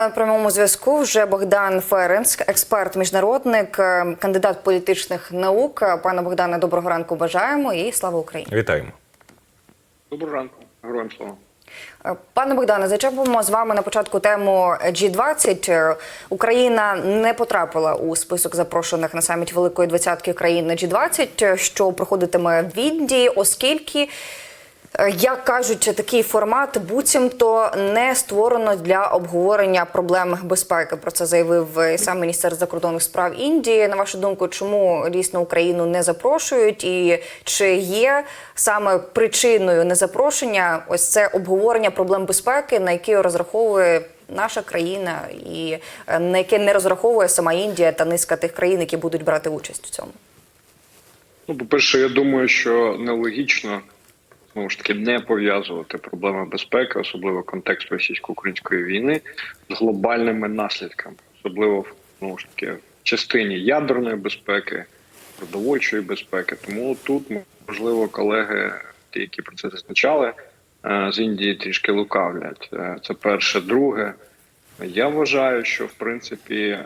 На прямому зв'язку вже Богдан Ференц, експерт, міжнародник, е, кандидат політичних наук. Пане Богдане, доброго ранку бажаємо і слава Україні. Вітаємо. Доброго ранку, героям слава. Е, Пане Богдане, зачепимо з вами на початку тему G20. Е, Україна не потрапила у список запрошених на саміт Великої двадцятки країн на G20, е, що проходитиме в Індії, оскільки. Як кажуть, такий формат буцімто не створено для обговорення проблем безпеки. Про це заявив е, сам міністр закордонних справ Індії. На вашу думку, чому дійсно Україну не запрошують, і чи є саме причиною незапрошення ось це обговорення проблем безпеки, на які розраховує наша країна, і е, на яке не розраховує сама Індія та низка тих країн, які будуть брати участь у цьому? Ну, по-перше, я думаю, що нелогічно знову ж таки не пов'язувати проблеми безпеки, особливо контекст російсько-української війни, з глобальними наслідками, особливо знову ж таки в частині ядерної безпеки, продовольчої безпеки. Тому тут можливо колеги, ті, які про це зазначали, е, з Індії трішки лукавлять. Е, Це перше, друге. Я вважаю, що в принципі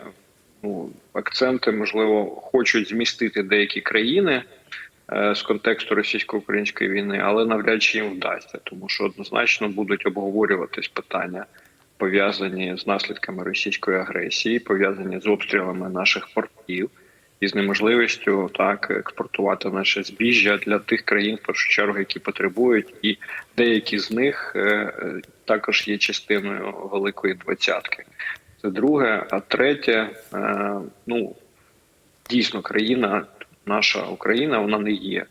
ну, акценти можливо хочуть змістити деякі країни з контексту російсько-української війни, але навряд чи їм вдасться, тому що однозначно будуть обговорюватись питання пов'язані з наслідками російської агресії, пов'язані з обстрілами наших портів і з неможливістю так експортувати наше збіжжя для тих країн, в першу чергу, які потребують, і деякі з них е, е, також є частиною великої двадцятки. Це друге. А третє, е, ну дійсно, країна, наша Україна, вона не є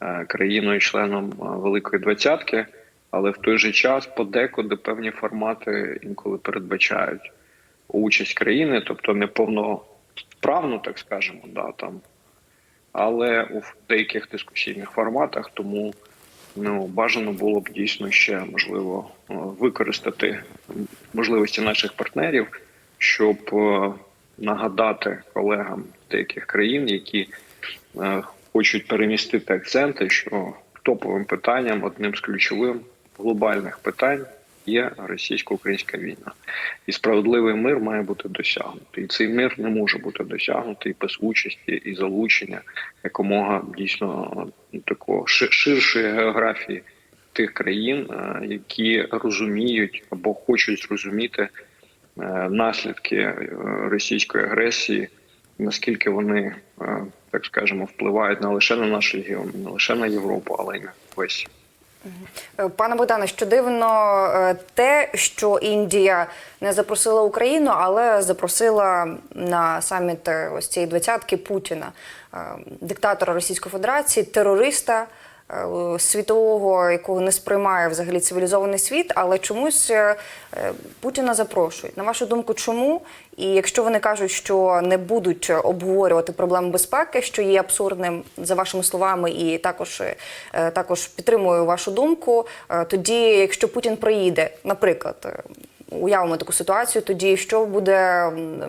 е, країною-членом е, Великої двадцятки, але в той же час подекуди певні формати інколи передбачають участь країни, тобто не повноправну, так скажемо, да там, але у деяких дискусійних форматах, тому ну бажано було б дійсно ще можливо е, використати можливості наших партнерів, щоб нагадати колегам деяких країн, які хочуть перемістити акценти, що топовим питанням, одним з ключових глобальних питань є російсько-українська війна, і справедливий мир має бути досягнутий. І цей мир не може бути досягнутий без участі і залучення якомога дійсно такого ширшої географії тих країн, е, які розуміють або хочуть зрозуміти е, наслідки е, російської агресії, наскільки вони, е, так скажемо, впливають не лише на наш регіон, не лише на Європу, але й на весь. Е, Пане Богдане, що дивно е, те, що Індія не запросила Україну, але запросила на саміт ось цієї двадцятки Путіна, диктатора Російської Федерації, терориста світового, якого не сприймає взагалі цивілізований світ, але чомусь е, е, Путіна запрошують. На вашу думку, чому? І якщо вони кажуть, що не будуть обговорювати проблеми безпеки, що є абсурдним за вашими словами, і також, е, також підтримую вашу думку, е, тоді, якщо Путін приїде, наприклад. Уявимо таку ситуацію, тоді що буде м,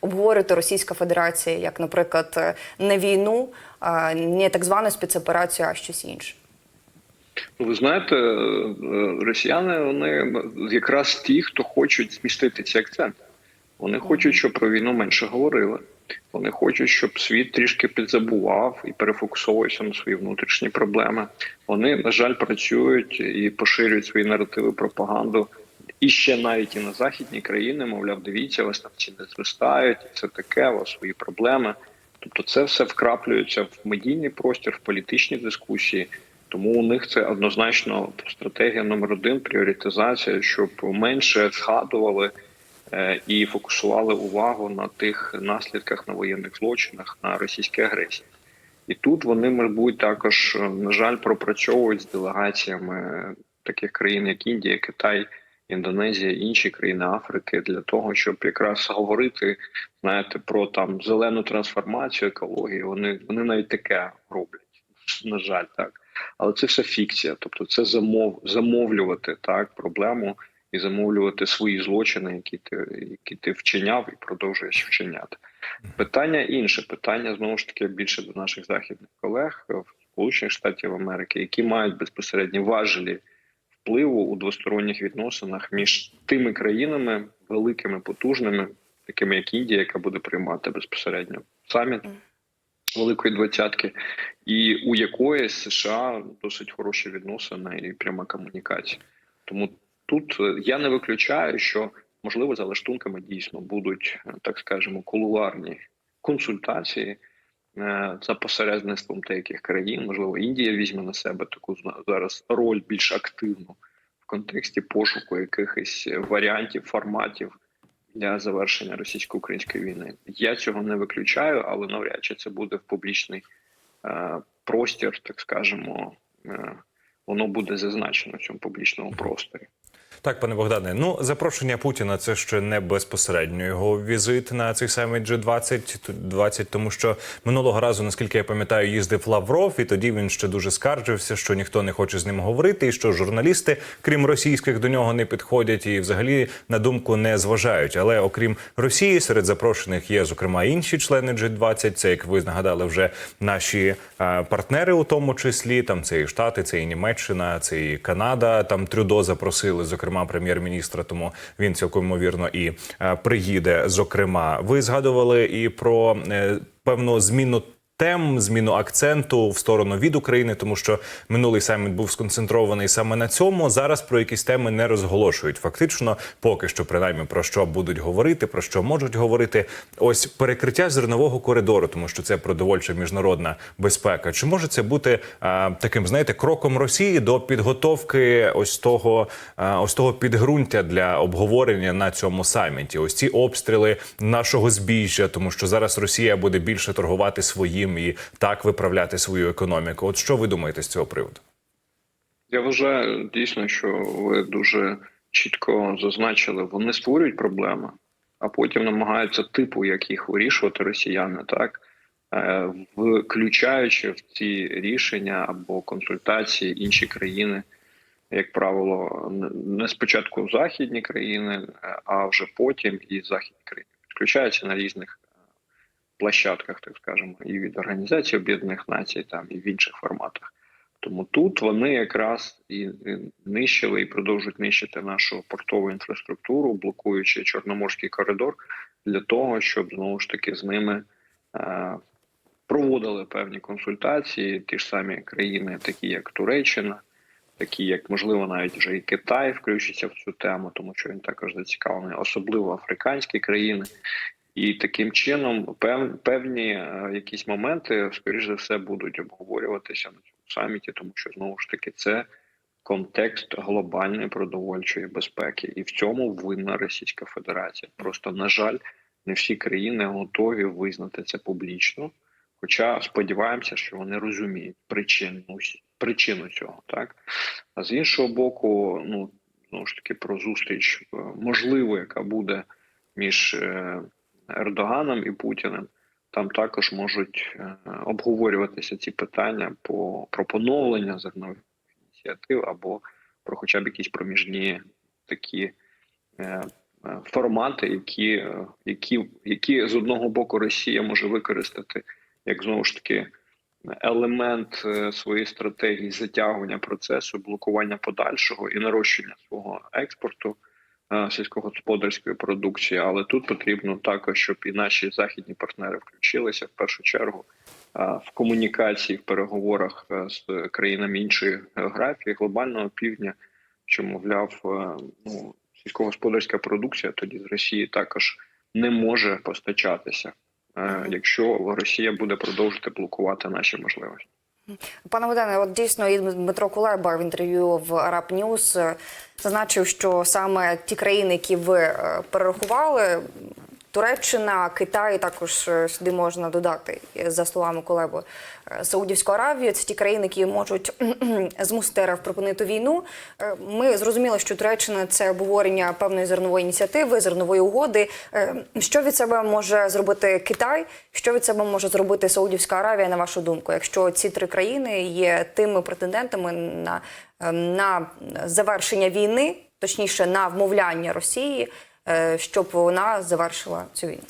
обговорювати Російська Федерація, як, наприклад, не війну, не так звану спецоперацію, а щось інше. Ну, ви знаєте, е, росіяни вони якраз ті, хто хочуть змістити ці акценти. Вони хочуть, щоб про війну менше говорили. Вони хочуть, щоб світ трішки підзабував і перефокусовувався на свої внутрішні проблеми. Вони, на жаль, працюють і поширюють свої наративи пропаганду. І ще навіть і на західні країни, мовляв, дивіться, вас там ціни зростають, і це таке, у вас свої проблеми. Тобто, це все вкраплюється в медійний простір, в політичні дискусії. Тому у них це однозначно стратегія номер один пріоритизація, щоб менше згадували е, і фокусували увагу на тих наслідках на воєнних злочинах на російській агресії. І тут вони, мабуть, також, на жаль, пропрацьовують з делегаціями таких країн, як Індія, Китай, Індонезія, інші країни Африки, для того, щоб якраз говорити, знаєте, про там зелену трансформацію, екологію. Вони вони навіть таке роблять. На жаль, так. Але це все фікція, тобто це замов замовлювати так проблему і замовлювати свої злочини, які ти які ти вчиняв і продовжуєш вчиняти. Питання інше питання знову ж таки більше до наших західних колег в Сполучених Штатів Америки, які мають безпосередні важелі впливу у двосторонніх відносинах між тими країнами великими, потужними, такими як Індія, яка буде приймати безпосередньо саміт Великої двадцятки, і у якої США досить хороші відносини і пряма комунікація. Тому тут е, я не виключаю, що можливо за лаштунками дійсно будуть, е, так скажемо, кулуарні консультації за посередництвом деяких країн. Можливо, Індія візьме на себе таку зараз роль більш активну в контексті пошуку якихось варіантів, форматів для завершення російсько-української війни. Я цього не виключаю, але навряд чи це буде в публічний е, простір, так скажемо. Е, воно буде зазначено в цьому публічному просторі. Так, пане Богдане, ну запрошення Путіна це ще не безпосередньо його візит на цей саміт G20, 20, тому що минулого разу, наскільки я пам'ятаю, їздив Лавров, і тоді він ще дуже скаржився, що ніхто не хоче з ним говорити, і що журналісти, крім російських, до нього не підходять і взагалі на думку не зважають. Але окрім Росії, серед запрошених є зокрема інші члени G20, Це як ви нагадали, вже наші е, партнери, у тому числі там це і Штати, це і Німеччина, це і Канада. Там Трюдо запросили, зокрема, прем'єр-міністра. Тому він цілком ймовірно і е, приїде. Зокрема, ви згадували і про е, певну зміну. Тем зміну акценту в сторону від України, тому що минулий саміт був сконцентрований саме на цьому. Зараз про якісь теми не розголошують. Фактично, поки що, принаймні, про що будуть говорити, про що можуть говорити. Ось перекриття зернового коридору, тому що це продовольча міжнародна безпека. Чи може це бути а, таким, знаєте, кроком Росії до підготовки ось того, а, ось того підґрунтя для обговорення на цьому саміті? Ось ці обстріли нашого збіжжя, тому що зараз Росія буде більше торгувати своїм і так виправляти свою економіку. От що ви думаєте з цього приводу? Я вважаю дійсно, що ви дуже чітко зазначили, вони створюють проблеми, а потім намагаються типу, як їх вирішувати росіяни, так Е, включаючи в ці рішення або консультації інші країни, як правило, не- спочатку західні країни, а вже потім і західні країни включаються на різних площадках, так скажемо, і від Організації Об'єднаних Націй, там і в інших форматах. Тому тут вони якраз і нищили і продовжують нищити нашу портову інфраструктуру, блокуючи Чорноморський коридор для того, щоб знову ж таки з ними е, проводили певні консультації, ті ж самі країни, такі як Туреччина, такі як можливо навіть вже і Китай включиться в цю тему, тому що він також зацікавлений, особливо африканські країни. І таким чином пев, певні е, якісь моменти, скоріш за все, будуть обговорюватися на цьому саміті, тому що знову ж таки це контекст глобальної продовольчої безпеки, і в цьому винна Російська Федерація. Просто на жаль, не всі країни готові визнати це публічно. Хоча сподіваємося, що вони розуміють причину причину цього, так а з іншого боку, ну знову ж таки про зустріч е, можливо, яка буде між е, Ердоганом і Путіним. Там також можуть е, обговорюватися ці питання по про поновлення зернових ініціатив або про хоча б якісь проміжні такі е, е, формати, які, які, які з одного боку Росія може використати як знову ж таки елемент своєї стратегії затягування процесу, блокування подальшого і нарощення свого експорту сільськогосподарської продукції. Але тут потрібно також, щоб і наші західні партнери включилися в першу чергу е, в комунікації, в переговорах е, з країнами іншої географії, глобального півдня, що мовляв, е, ну сільськогосподарська продукція тоді з Росії також не може постачатися е, якщо Росія буде продовжувати блокувати наші можливості. Пане Богдане, от дійсно і Дмитро Кулеба в інтерв'ю в Arab News е, зазначив, що саме ті країни, які ви е, перерахували, Туреччина, Китай, також е, сюди можна додати, е, за словами Кулеби, е, Саудівську Аравію. Це ті країни, які можуть змусити РФ припинити війну. Ми зрозуміли, що Туреччина це обговорення певної зернової ініціативи, зернової угоди. Що від себе може зробити Китай? Що від себе може зробити Саудівська Аравія, на вашу думку, якщо ці три країни є тими претендентами на, на завершення війни, точніше на вмовляння Росії, щоб вона завершила цю війну?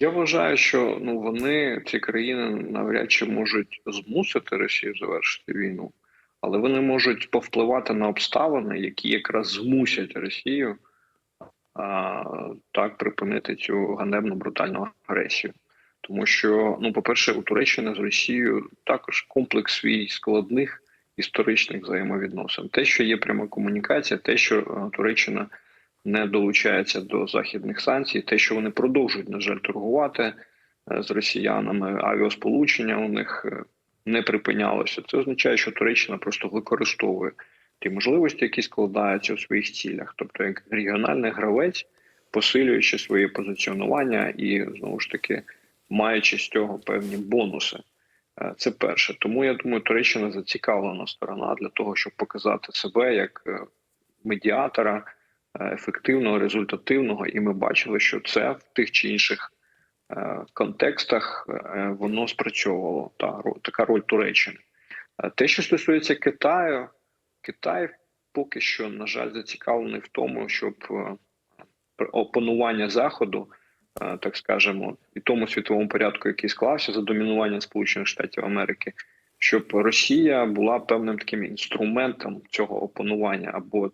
Я вважаю, що ну вони ці країни навряд чи можуть змусити Росію завершити війну, але вони можуть повпливати на обставини, які якраз змусять Росію а, так припинити цю ганебну брутальну агресію. Тому що, ну, по-перше, у Туреччини з Росією також комплекс свій складних історичних взаємовідносин. Те, що є пряма комунікація, те, що е, Туреччина не долучається до західних санкцій, те, що вони продовжують, на жаль, торгувати е, з росіянами, авіасполучення у них е, не припинялося. Це означає, що Туреччина просто використовує ті можливості, які складаються у своїх цілях, тобто як регіональний гравець, посилюючи своє позиціонування і знову ж таки маючи з цього певні бонуси. Е, Це перше. Тому я думаю, Туреччина зацікавлена сторона для того, щоб показати себе як медіатора ефективного, результативного, і ми бачили, що це в тих чи інших е, контекстах е, воно спрацьовувало. Та така роль Туреччини. Е, Те, що стосується Китаю, Китай поки що, на жаль, зацікавлений в тому, щоб е, опанування заходу, е, так скажемо, і тому світовому порядку, який склався за домінування Сполучених Штатів Америки, щоб Росія була певним таким інструментом цього опанування або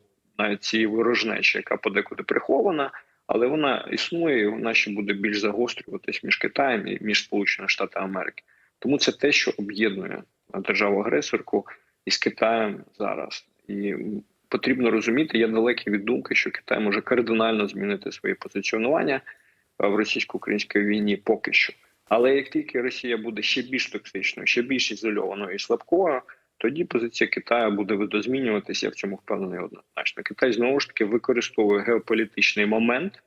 цієї ворожнечі, яка подекуди прихована, але вона існує, і вона ще буде більш загострюватись між Китаєм і між Сполученими Штатами Америки. Тому це те, що об'єднує державу-агресорку із Китаєм зараз. І потрібно розуміти, я далекий від думки, що Китай може кардинально змінити своє позиціонування в російсько-українській війні поки що. Але як тільки Росія буде ще більш токсичною, ще більш ізольованою і слабкою, тоді позиція Китаю буде видозмінюватися. Я в цьому впевнений однозначно. Китай знову ж таки використовує геополітичний момент,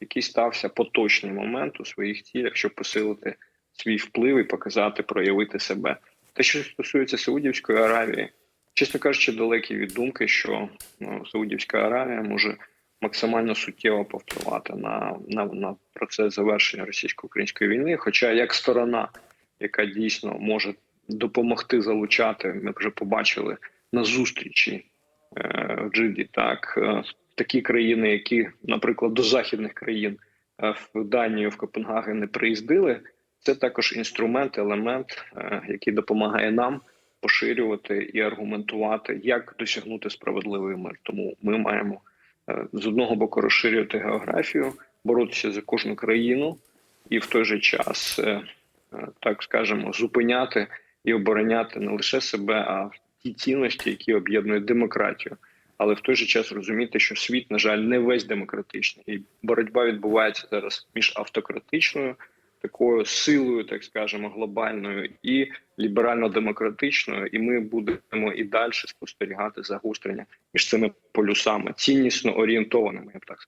який стався поточний момент у своїх цілях, щоб посилити свій вплив і показати, проявити себе. Те, що стосується Саудівської Аравії, чесно кажучи, далекий від думки, що ну, Саудівська Аравія може максимально суттєво повпливати на, на, на процес завершення російсько-української війни. Хоча як сторона, яка дійсно може допомогти залучати, ми вже побачили на зустрічі е, в Джиді, так е, такі країни, які, наприклад, до західних країн е, в Данію, в Копенгаген не приїздили. Це також інструмент, елемент, який допомагає нам поширювати і аргументувати, як досягнути справедливий мир. Тому ми маємо з одного боку розширювати географію, боротися за кожну країну, і в той же час, так скажемо, зупиняти і обороняти не лише себе, а ті цінності, які об'єднують демократію. Але в той же час розуміти, що світ, на жаль, не весь демократичний, і боротьба відбувається зараз між автократичною такою силою, так скажемо, глобальною і ліберально-демократичною, і ми будемо і далі спостерігати загострення між цими полюсами, ціннісно орієнтованими, я б так сказав.